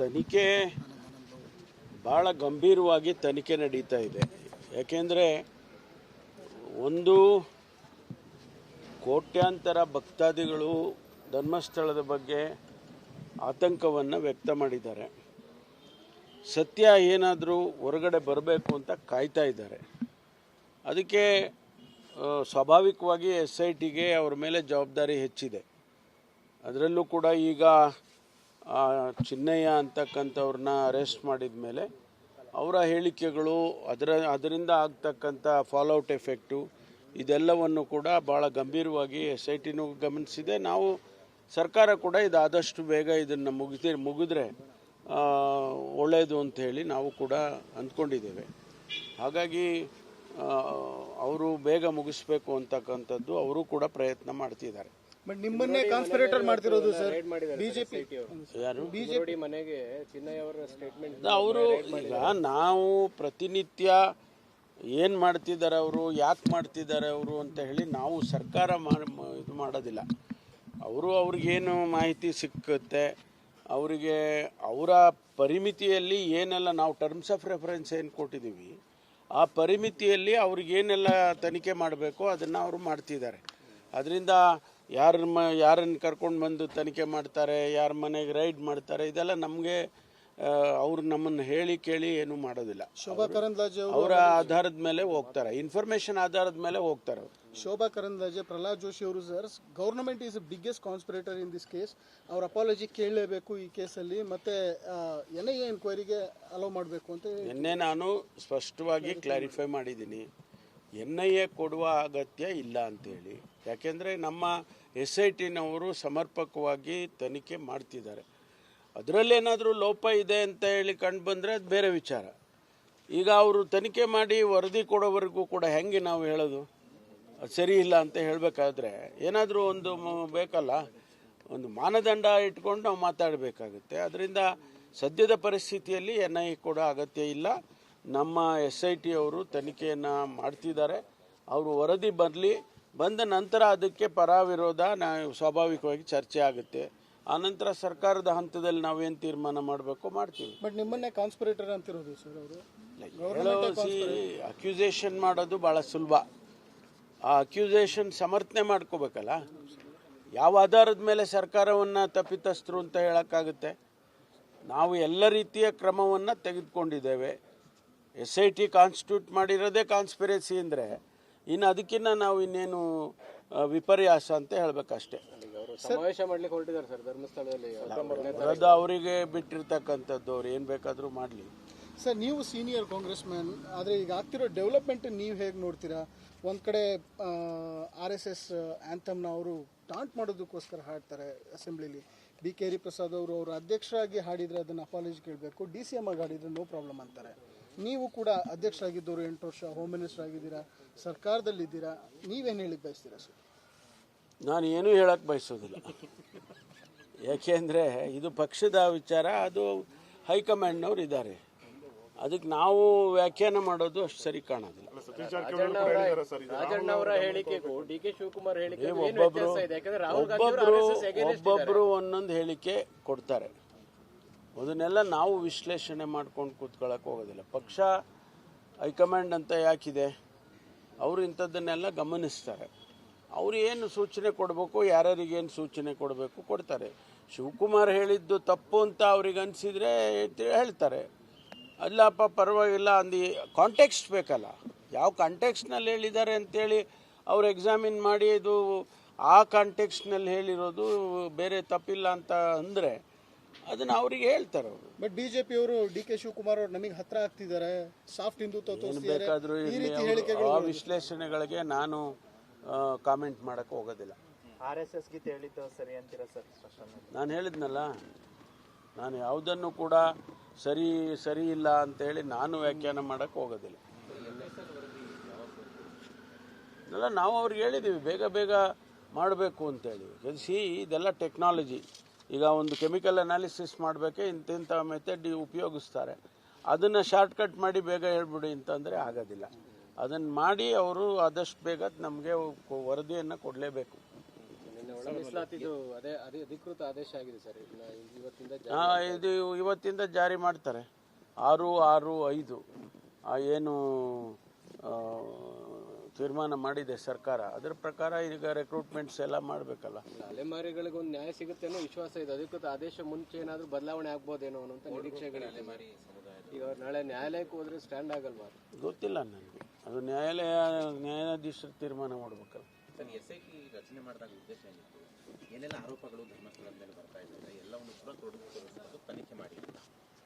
ತನಿಖೆ ಭಾಳ ಗಂಭೀರವಾಗಿ ತನಿಖೆ ನಡೀತಾ ಇದೆ. ಯಾಕೆಂದರೆ ಒಂದು ಕೋಟ್ಯಾಂತರ ಭಕ್ತಾದಿಗಳು ಧರ್ಮಸ್ಥಳದ ಬಗ್ಗೆ ಆತಂಕವನ್ನು ವ್ಯಕ್ತ ಮಾಡಿದ್ದಾರೆ. ಸತ್ಯ ಏನಾದರೂ ಹೊರಗಡೆ ಬರಬೇಕು ಅಂತ ಕಾಯ್ತಾ ಇದ್ದಾರೆ. ಅದಕ್ಕೆ ಸ್ವಾಭಾವಿಕವಾಗಿ ಎಸ್ ಐ ಟಿಗೆ ಅವ್ರ ಮೇಲೆ ಜವಾಬ್ದಾರಿ ಹೆಚ್ಚಿದೆ. ಅದರಲ್ಲೂ ಕೂಡ ಈಗ ಚಿನ್ನಯ್ಯ ಅಂತಕ್ಕಂಥವ್ರನ್ನ ಅರೆಸ್ಟ್ ಮಾಡಿದ ಮೇಲೆ ಅವರ ಹೇಳಿಕೆಗಳು ಅದರ ಅದರಿಂದ ಆಗ್ತಕ್ಕಂಥ ಫಾಲೋಔಟ್ ಎಫೆಕ್ಟು ಇದೆಲ್ಲವನ್ನು ಕೂಡ ಭಾಳ ಗಂಭೀರವಾಗಿ ಎಸ್ ಐ ಟಿನೂ ಗಮನಿಸಿದೆ. ನಾವು ಸರ್ಕಾರ ಕೂಡ ಇದಾದಷ್ಟು ಬೇಗ ಇದನ್ನು ಮುಗಿಸಿ ಮುಗಿದ್ರೆ ಒಳ್ಳೆಯದು ಅಂತ ಹೇಳಿ ನಾವು ಕೂಡ ಅಂದ್ಕೊಂಡಿದ್ದೇವೆ. ಹಾಗಾಗಿ ಅವರು ಬೇಗ ಮುಗಿಸ್ಬೇಕು ಅಂತಕ್ಕಂಥದ್ದು ಅವರು ಕೂಡ ಪ್ರಯತ್ನ ಮಾಡ್ತಿದ್ದಾರೆ. ಬಟ್ ನಿಮ್ಮನ್ನೇ ಕಾನ್ಸ್ಪಿರೇಟರ್ ಮಾಡ್ತಿರೋದು ಸರ್ ಬಿಜೆಪಿ ಯಾರು? ಮುರುಡಿ ಮನೆಗೆ ಚಿನ್ನಯ್ಯ ಅವರ ಸ್ಟೇಟ್ಮೆಂಟ್ ಅವರು ಈಗ ನಾವು ಪ್ರತಿನಿತ್ಯ ಏನು ಮಾಡ್ತಿದ್ದಾರೆ ಅವರು ಯಾಕೆ ಮಾಡ್ತಿದ್ದಾರೆ ಅವರು ಅಂತ ಹೇಳಿ ನಾವು ಸರ್ಕಾರ ಇದು ಮಾಡೋದಿಲ್ಲ. ಅವರು ಅವ್ರಿಗೇನು ಮಾಹಿತಿ ಸಿಕ್ಕುತ್ತೆ ಅವರಿಗೆ ಅವರ ಪರಿಮಿತಿಯಲ್ಲಿ ಏನೆಲ್ಲ ನಾವು ಟರ್ಮ್ಸ್ ಆಫ್ ರೆಫರೆನ್ಸ್ ಏನು ಕೊಟ್ಟಿದ್ದೀವಿ ಆ ಪರಿಮಿತಿಯಲ್ಲಿ ಅವ್ರಿಗೇನೆಲ್ಲ ತನಿಖೆ ಮಾಡಬೇಕು ಅದನ್ನು ಅವರು ಮಾಡ್ತಿದ್ದಾರೆ. ಅದರಿಂದ ಯಾರ ಮ ಯಾರನ್ನು ಕರ್ಕೊಂಡು ಬಂದು ತನಿಖೆ ಮಾಡ್ತಾರೆ ಯಾರ ಮನೆಗೆ ರೈಡ್ ಮಾಡ್ತಾರೆ ಇದೆಲ್ಲ ನಮಗೆ ಅವ್ರು ನಮ್ಮನ್ನು ಹೇಳಿ ಕೇಳಿ ಏನು ಮಾಡೋದಿಲ್ಲ. ಶೋಭಾ ಕರಂದ್ಲಾಜೆ ಅವರು ಆಧಾರದ ಮೇಲೆ ಹೋಗ್ತಾರೆ. ಇನ್ಫಾರ್ಮೇಶನ್ ಆಧಾರದ ಮೇಲೆ ಹೋಗ್ತಾರೆ ಅವರು. ಶೋಭಾ ಕರಂದ್ಲಾಜೆ ಪ್ರಹ್ಲಾದ್ ಜೋಶಿ ಅವರು sir government is biggest conspirator in this case ಅವ್ರ ಅಪಾಲಜಿ ಕೇಳಲೇಬೇಕು ಈ ಕೇಸಲ್ಲಿ. ಮತ್ತೆ ಎನ್ ಐ ಎ ಎನ್ಕ್ವೈರಿಗೆ ಅಲೋ ಮಾಡಬೇಕು ಅಂತ ನಿನ್ನೆ ನಾನು ಸ್ಪಷ್ಟವಾಗಿ ಕ್ಲಾರಿಫೈ ಮಾಡಿದ್ದೀನಿ. ಎನ್ ಐ ಎ ಕೊಡುವ ಅಗತ್ಯ ಇಲ್ಲ ಅಂತೇಳಿ. ಯಾಕೆಂದರೆ ನಮ್ಮ ಎಸ್ ಐ ಟಿನವರು ಸಮರ್ಪಕವಾಗಿ ತನಿಖೆ ಮಾಡ್ತಿದ್ದಾರೆ. ಅದರಲ್ಲೇನಾದರೂ ಲೋಪ ಇದೆ ಅಂತ ಹೇಳಿ ಕಂಡು ಬಂದರೆ ಅದು ಬೇರೆ ವಿಚಾರ. ಈಗ ಅವರು ತನಿಖೆ ಮಾಡಿ ವರದಿ ಕೊಡೋವರೆಗೂ ಕೂಡ ಹೆಂಗೆ ನಾವು ಹೇಳೋದು? ಅದು ಸರಿ ಇಲ್ಲ ಅಂತ ಹೇಳಬೇಕಾದ್ರೆ ಏನಾದರೂ ಒಂದು ಬೇಕಲ್ಲ? ಒಂದು ಮಾನದಂಡ ಇಟ್ಕೊಂಡು ನಾವು ಮಾತಾಡಬೇಕಾಗುತ್ತೆ. ಅದರಿಂದ ಸದ್ಯದ ಪರಿಸ್ಥಿತಿಯಲ್ಲಿ ಎನ್ ಐ ಕೂಡ ಅಗತ್ಯ ಇಲ್ಲ. ನಮ್ಮ ಎಸ್ ಐ ಟಿ ಅವರು ತನಿಖೆಯನ್ನು ಮಾಡ್ತಿದ್ದಾರೆ. ಅವರು ವರದಿ ಬರಲಿ. ಬಂದ ನಂತರ ಅದಕ್ಕೆ ಪರ ವಿರೋಧ ನಾವು ಸ್ವಾಭಾವಿಕವಾಗಿ ಚರ್ಚೆ ಆಗುತ್ತೆ. ಆನಂತರ ಸರ್ಕಾರದ ಹಂತದಲ್ಲಿ ನಾವೇನು ತೀರ್ಮಾನ ಮಾಡಬೇಕು ಮಾಡ್ತೀವಿ. ಬಟ್ ನಿಮ್ಮನ್ನೇ ಕಾನ್ಸ್ಪಿರೇಟರ್ ಅಂತಿರೋದು ಸರ್ ಅವರು? ಅಕ್ಯೂಸೇಷನ್ ಮಾಡೋದು ಭಾಳ ಸುಲಭ. ಆ ಅಕ್ಯೂಸೇಷನ್ ಸಮರ್ಥನೆ ಮಾಡ್ಕೋಬೇಕಲ್ಲ? ಯಾವ ಆಧಾರದ ಮೇಲೆ ಸರ್ಕಾರವನ್ನು ತಪ್ಪಿತಸ್ಥರು ಅಂತ ಹೇಳೋಕ್ಕಾಗುತ್ತೆ? ನಾವು ಎಲ್ಲ ರೀತಿಯ ಕ್ರಮವನ್ನು ತೆಗೆದುಕೊಂಡಿದ್ದೇವೆ. ಎಸ್ ಐ ಟಿ ಕಾನ್ಸ್ಟಿಟ್ಯೂಟ್ ಮಾಡಿರೋದೇ ಕಾನ್ಸ್ಪಿರಸಿ ಅಂದರೆ ಇನ್ನು ಅದಕ್ಕಿನ್ನ ನಾವು ಇನ್ನೇನು ವಿಪರ್ಯಾಸ ಅಂತ ಹೇಳಬೇಕಷ್ಟೇ. ಅವರು ಸಮಾವೇಶ ಮಾಡ್ಲಿಕ್ಕೆ ಹೊರಟಿದ್ದಾರೆ ಸರ್ ಧರ್ಮಸ್ಥಳದಲ್ಲಿ. ಅದು ಅವರಿಗೆ ಬಿಟ್ಟಿರ್ತಕ್ಕಂಥದ್ದು ಅವ್ರು ಏನು ಬೇಕಾದರೂ ಮಾಡಲಿ. ಸರ್ ನೀವು ಸೀನಿಯರ್ ಕಾಂಗ್ರೆಸ್ ಮ್ಯಾನ್ ಆದರೆ ಈಗ ಆಗ್ತಿರೋ ಡೆವಲಪ್ಮೆಂಟ್ ನೀವು ಹೇಗೆ ನೋಡ್ತೀರಾ? ಒಂದು ಕಡೆ ಆರ್ ಎಸ್ ಎಸ್ ಆ್ಯಂಥಮ್ನ ಅವರು ಟಾಂಟ್ ಮಾಡೋದಕ್ಕೋಸ್ಕರ ಹಾಡ್ತಾರೆ ಅಸೆಂಬ್ಲಿಲಿ ಡಿ ಕೆ ಹರಿಪ್ರಸಾದ್ ಅವರು ಅವರು ಅಧ್ಯಕ್ಷರಾಗಿ ಹಾಡಿದರೆ ಅದನ್ನು ಅಪಾಲಜಿ ಕೇಳಬೇಕು. ಡಿ ಸಿ ಎಂ ಆಗಿ ಹಾಡಿದರೆ ನೋ ಪ್ರಾಬ್ಲಮ್ ಅಂತಾರೆ. ನೀವು ಕೂಡ ಅಧ್ಯಕ್ಷರಾಗಿದ್ದವರು ಎಂಟು ವರ್ಷ ಹೋಮ್ ಮಿನಿಸ್ಟರ್ ಆಗಿದ್ದೀರಾ ಸರ್ಕಾರದಲ್ಲಿದ್ದೀರಾ ನೀವೇನು ಹೇಳಿ ಬಯಸ್ತೀರಾ ಸರ್? ನಾನು ಏನೂ ಹೇಳಕ್ಕೆ ಬಯಸೋದಿಲ್ಲ. ಯಾಕೆಂದರೆ ಇದು ಪಕ್ಷದ ವಿಚಾರ ಅದು ಹೈಕಮಾಂಡ್ನವ್ರು ಇದ್ದಾರೆ. ಅದಕ್ಕೆ ನಾವು ವ್ಯಾಖ್ಯಾನ ಮಾಡೋದು ಅಷ್ಟು ಸರಿ ಕಾಣೋದಿಲ್ಲ. ರಾಜಣ್ಣವರ ಹೇಳಿಕೆಗೂ ಡಿ ಕೆ ಶಿವಕುಮಾರ್ ಹೇಳಿಕೆ RSS ಒಬ್ಬೊಬ್ರು ಒಂದೊಂದು ಹೇಳಿಕೆ ಕೊಡ್ತಾರೆ. ಅದನ್ನೆಲ್ಲ ನಾವು ವಿಶ್ಲೇಷಣೆ ಮಾಡ್ಕೊಂಡು ಕೂತ್ಕೊಳ್ಳೋಕೆ ಹೋಗೋದಿಲ್ಲ. ಪಕ್ಷ, ಹೈಕಮಾಂಡ್ ಅಂತ ಯಾಕಿದೆ? ಅವರು ಇಂಥದ್ದನ್ನೆಲ್ಲ ಗಮನಿಸ್ತಾರೆ. ಅವ್ರು ಏನು ಸೂಚನೆ ಕೊಡಬೇಕು, ಯಾರ್ಯಾರಿಗೆ ಏನು ಸೂಚನೆ ಕೊಡಬೇಕು ಕೊಡ್ತಾರೆ. ಶಿವಕುಮಾರ್ ಹೇಳಿದ್ದು ತಪ್ಪು ಅಂತ ಅವ್ರಿಗೆ ಅನಿಸಿದ್ರೆ ಹೇಳ್ತಾರೆ. ಅಲ್ಲಪ್ಪ ಪರವಾಗಿಲ್ಲ, ಅಂದು ಕಾಂಟೆಕ್ಸ್ಟ್ ಬೇಕಲ್ಲ. ಯಾವ ಕಾಂಟೆಕ್ಸ್ನಲ್ಲಿ ಹೇಳಿದ್ದಾರೆ ಅಂತೇಳಿ ಅವ್ರು ಎಕ್ಸಾಮಿನ್ ಮಾಡಿ, ಇದು ಆ ಕಾಂಟೆಕ್ಸ್ನಲ್ಲಿ ಹೇಳಿರೋದು ಬೇರೆ ತಪ್ಪಿಲ್ಲ ಅಂತ ಅಂದರೆ ಅದನ್ನು ಅವರಿಗೆ ಹೇಳ್ತಾರೆ ಅವರು. ಬಟ್ ಬಿಜೆಪಿ ಅವರು ಡಿ ಕೆ ಶಿವಕುಮಾರ್ ಅವರು ನಮಗೆ ಹತ್ರ ಆಗ್ತಿದ್ದಾರೆ. ಸಾಫ್ಟ್ ಹಿಂದುತ್ವ ತೋರಿಸ್ತಿದ್ದಾರೆ ಬೇಕಾದರೂ ಈ ಇರಲಿ ರೀತಿ ಹೇಳಿಕೆಗಳು ಆ ವಿಶ್ಲೇಷಣೆಗಳಿಗೆ ನಾನು ಕಾಮೆಂಟ್ ಮಾಡಕ್ಕೆ ಹೋಗೋದಿಲ್ಲ. ಆರ್ ಎಸ್ ಎಸ್ ಗೀತೆ ಹೇಳಿದ್ದು ಸರಿ ಅಂತೀರಾ ಸರ್? ಸ್ಪಷ್ಟನೆ ನಾನು ಹೇಳಿದ್ನಲ್ಲ ನಾನು ಯಾವುದನ್ನು ಕೂಡ ಸರಿ ಸರಿ ಇಲ್ಲ ಅಂತೇಳಿ ನಾನು ವ್ಯಾಖ್ಯಾನ ಮಾಡಕ್ಕೆ ಹೋಗೋದಿಲ್ಲ. ಅಲ್ಲ ನಾವು ಅವ್ರಿಗೆ ಹೇಳಿದ್ದೀವಿ ಬೇಗ ಬೇಗ ಮಾಡಬೇಕು ಅಂತೇಳಿ. ಸಿ ಇದೆಲ್ಲ ಟೆಕ್ನಾಲಜಿ ಈಗ ಒಂದು ಕೆಮಿಕಲ್ ಅನಾಲಿಸಿಸ್ ಮಾಡಬೇಕೆ ಇಂತಿಂಥ ಮೆಥಡ್ ಉಪಯೋಗಿಸ್ತಾರೆ. ಅದನ್ನು ಶಾರ್ಟ್ಕಟ್ ಮಾಡಿ ಬೇಗ ಹೇಳ್ಬಿಡಿ ಅಂತಂದರೆ ಆಗೋದಿಲ್ಲ. ಅದನ್ನು ಮಾಡಿ ಅವರು ಆದಷ್ಟು ಬೇಗ ನಮಗೆ ವರದಿಯನ್ನು ಕೊಡಲೇಬೇಕು. ಅಧಿಕೃತ ಆದೇಶ ಆಗಿದೆ ಸರ್. ಇದು ಇವತ್ತಿಂದ ಜಾರಿ ಮಾಡ್ತಾರೆ. ಆರು ಆರು ಐದು. ಏನು ತೀರ್ಮಾನ ಮಾಡಿದೆ ಸರ್ಕಾರ. ಅದರ ಪ್ರಕಾರ ಈಗ ರೆಕ್ರೂಟ್ಮೆಂಟ್ಸ್ ಎಲ್ಲ ಮಾಡಬೇಕಲ್ಲ. ಅಲೆಮಾರಿಗಳಿಗೆ ಒಂದು ನ್ಯಾಯ ಸಿಗುತ್ತೆ ಅನ್ನೋ ವಿಶ್ವಾಸ ಇದೆ. ಅಧಿಕೃತ ಆದೇಶ ಮುಂಚೆ ಏನಾದರೂ ಬದಲಾವಣೆ ಆಗ್ಬೋದೇನೋ ಅನ್ನೋ ನಿರೀಕ್ಷೆಗಳಿದೆ. ಈಗ ನಾಳೆ ನ್ಯಾಯಾಲಯಕ್ಕೆ ಹೋದ್ರೆ ಸ್ಟ್ಯಾಂಡ್ ಆಗಲ್ವಾ? ಗೊತ್ತಿಲ್ಲ ನನಗೆ. ಅದು ನ್ಯಾಯಾಲಯ ನ್ಯಾಯಾಧೀಶರು ತೀರ್ಮಾನ ಮಾಡಬೇಕಲ್ಲ. ಎಸ್ ಐ ಟಿ ರಚನೆ ಮಾಡಿದಾಗ ಉದ್ದೇಶ ಏನಿತ್ತು? ಏನೆಲ್ಲ ಆರೋಪಗಳು ಧರ್ಮಸ್ಥಳದ ಮೇಲೆ ಬರ್ತಾ ಇದ್ದಾರೆ ಎಲ್ಲವನ್ನು ಕೂಡ ತನಿಖೆ ಮಾಡಿ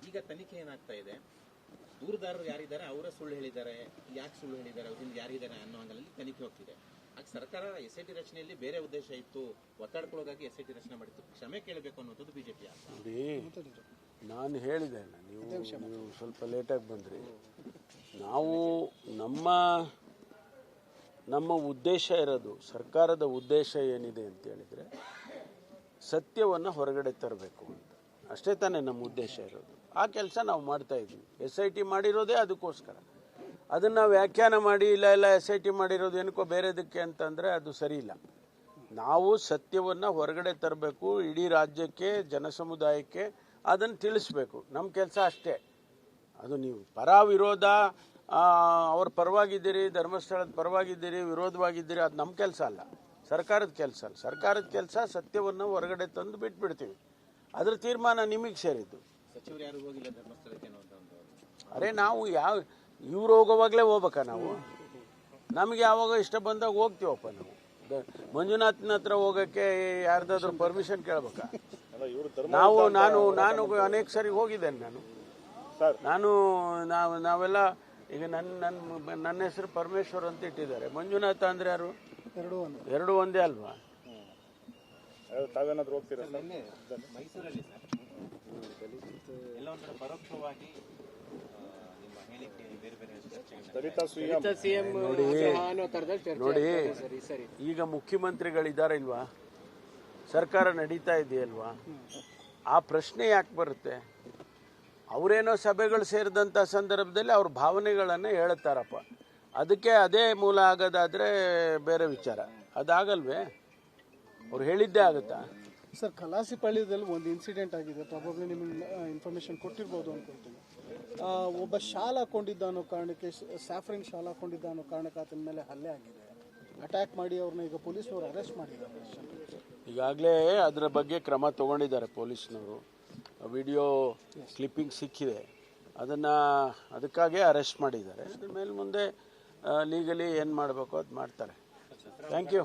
ಈಗ ತನಿಖೆ ಏನಾಗ್ತಾ ಇದೆ? ದೂರದಾರರು ಯಾರಿದ್ದಾರೆ, ಅವರ ಸುಳ್ಳು ಹೇಳಿದ್ದಾರೆ. ಯಾಕೆ ಸುಳ್ಳು ಹೇಳಿದ್ದಾರೆ ಅವ್ರಿಂದ ಯಾರಿದ್ದಾರೆ ಅನ್ನೋ ಹಂಗಲ್ಲಿ ತನಿಖೆ ಹೋಗ್ತಿದೆ. ಆಗ ಸರ್ಕಾರ ಎಸ್ ಐ ಟಿ ರಚನೆಯಲ್ಲಿ ಬೇರೆ ಉದ್ದೇಶ ಇತ್ತು. ಒತ್ತಾಡ್ಕೊಳ್ಳೋದಾಗಿ ಎಸ್ ಐ ಟಿ ರಚನೆ ಮಾಡಿತ್ತು. ಕ್ಷಮೆ ಕೇಳಬೇಕು ಅನ್ನೋದು ಬಿಜೆಪಿ ನಾನು ಹೇಳಿದೆ ನೀವು ನೀವು ಸ್ವಲ್ಪ ಲೇಟಾಗಿ ಬಂದ್ರಿ. ನಾವು ನಮ್ಮ ನಮ್ಮ ಉದ್ದೇಶ ಇರೋದು, ಸರ್ಕಾರದ ಉದ್ದೇಶ ಏನಿದೆ ಅಂತ ಹೇಳಿದ್ರೆ, ಸತ್ಯವನ್ನು ಹೊರಗಡೆ ತರಬೇಕು ಅಂತ. ಅಷ್ಟೇ ತಾನೇ ನಮ್ಮ ಉದ್ದೇಶ ಇರೋದು. ಆ ಕೆಲಸ ನಾವು ಮಾಡ್ತಾ ಇದ್ದೀವಿ. ಎಸ್ ಐ ಟಿ ಮಾಡಿರೋದೇ ಅದಕ್ಕೋಸ್ಕರ. ಅದನ್ನು ವ್ಯಾಖ್ಯಾನ ಮಾಡಿ, ಇಲ್ಲ ಇಲ್ಲ ಎಸ್ ಐ ಟಿ ಮಾಡಿರೋದು ಏನಕ್ಕೋ ಬೇರೆದಕ್ಕೆ ಅಂತಂದರೆ ಅದು ಸರಿ ಇಲ್ಲ ನಾವು ಸತ್ಯವನ್ನು ಹೊರಗಡೆ ತರಬೇಕು, ಇಡೀ ರಾಜ್ಯಕ್ಕೆ ಜನ ಸಮುದಾಯಕ್ಕೆ ಅದನ್ನು ತಿಳಿಸ್ಬೇಕು. ನಮ್ಮ ಕೆಲಸ ಅಷ್ಟೇ. ಅದು ನೀವು ಪರ ವಿರೋಧ ಅವ್ರ ಪರವಾಗಿದ್ದೀರಿ, ಧರ್ಮಸ್ಥಳದ ಪರವಾಗಿದ್ದೀರಿ, ವಿರೋಧವಾಗಿದ್ದೀರಿ, ಅದು ನಮ್ಮ ಕೆಲಸ ಅಲ್ಲ. ಸರ್ಕಾರದ ಕೆಲಸ ಅಲ್ಲ. ಸರ್ಕಾರದ ಕೆಲಸ ಸತ್ಯವನ್ನು ಹೊರಗಡೆ ತಂದು ಬಿಟ್ಬಿಡ್ತೀವಿ. ಅದರ ತೀರ್ಮಾನ ನಿಮಗೆ ಸೇರಿದ್ದು. ಅರೆ ನಾವು ಯಾವ ಇವ್ರು ಹೋಗೋವಾಗಲೇ ಹೋಗ್ಬೇಕಾ ನಾವು? ನಮಗೆ ಯಾವಾಗ ಇಷ್ಟ ಬಂದಾಗ ಹೋಗ್ತೀವಪ್ಪ ನಾವು. ಮಂಜುನಾಥನ ಹತ್ರ ಹೋಗಕ್ಕೆ ಯಾರ್ದಾದ್ರೂ ಪರ್ಮಿಷನ್ ಕೇಳ್ಬೇಕಾ? ನಾವು ನಾನು ನಾನು ಅನೇಕ ಸರಿ ಹೋಗಿದ್ದೇನೆ ನಾನು. ನಾನು ನಾವು ನಾವೆಲ್ಲ ಈಗ ನನ್ನ ನನ್ನ ನನ್ನ ಹೆಸರು ಪರಮೇಶ್ವರ್ ಅಂತ ಇಟ್ಟಿದ್ದಾರೆ. ಮಂಜುನಾಥ ಅಂದ್ರೆ ಯಾರು? ಎರಡೂ ಒಂದು. ಎರಡು ಒಂದೇ ಅಲ್ವಾ? ಸರ್ ಎಲ್ಲ ಒಂಥರ ಪರೋಕ್ಷವಾಗಿ ನಿಮ್ಮ ಹೇಳಿಕೆ ಬೇರೆ ಬೇರೆ ಚರ್ಚೆಗಳನ್ನ ಸಿಎಂ ಅನ್ನೋ ನೋಡಿ ಈಗ ಮುಖ್ಯಮಂತ್ರಿಗಳಿದ್ದಾರೆ ಇಲ್ವಾ ಸರ್ಕಾರ ನಡೀತಾ ಇದೆಯಲ್ವಾ ಆ ಪ್ರಶ್ನೆ ಯಾಕೆ ಬರುತ್ತೆ ಅವರೇನೋ ಸಭೆಗಳು ಸೇರಿದಂಥ ಸಂದರ್ಭದಲ್ಲಿ ಅವ್ರ ಭಾವನೆಗಳನ್ನು ಹೇಳುತ್ತಾರಪ್ಪ ಅದಕ್ಕೆ ಅದೇ ಮೂಲ ಆಗೋದಾದ್ರೆ ಬೇರೆ ವಿಚಾರ ಅದಾಗಲ್ವೇ ಅವ್ರು ಹೇಳಿದ್ದೇ ಆಗುತ್ತಾ ಸರ್ ಕಲಾಸಿಪಳ್ಳಿದಲ್ಲಿ ಒಂದು ಇನ್ಸಿಡೆಂಟ್ ಆಗಿದೆ. ಪ್ರಾಬಬ್ಲಿ ನಿಮಗೆ ಇನ್ಫಾರ್ಮೇಷನ್ ಕೊಟ್ಟಿರ್ಬೋದು ಅನ್ಕೊಳ್ತೀನಿ. ಒಬ್ಬ ಶಾಲ್ ಹಾಕೊಂಡಿದ್ದ ಅನ್ನೋ ಕಾರಣಕ್ಕೆ ಸ್ಯಾಫ್ರಿನ್ ಶಾಲ್ ಹಾಕೊಂಡಿದ್ದ ಅನ್ನೋ ಕಾರಣಕ್ಕೆ ಆತನ ಮೇಲೆ ಹಲ್ಲೆ ಆಗಿದೆ. ಅಟ್ಯಾಕ್ ಮಾಡಿ ಅವ್ರನ್ನ ಈಗ ಪೊಲೀಸ್ನವರು ಅರೆಸ್ಟ್ ಮಾಡಿದ್ದಾರೆ. ಈಗಾಗಲೇ ಅದರ ಬಗ್ಗೆ ಕ್ರಮ ತಗೊಂಡಿದ್ದಾರೆ ಪೊಲೀಸ್ನವರು. ವಿಡಿಯೋ ಕ್ಲಿಪ್ಪಿಂಗ್ ಸಿಕ್ಕಿದೆ. ಅದನ್ನು ಅದಕ್ಕಾಗೇ ಅರೆಸ್ಟ್ ಮಾಡಿದ್ದಾರೆ. ಅದ್ರ ಮೇಲೆ ಮುಂದೆ ಲೀಗಲಿ ಏನು ಮಾಡಬೇಕು ಅದು ಮಾಡ್ತಾರೆ. Thank you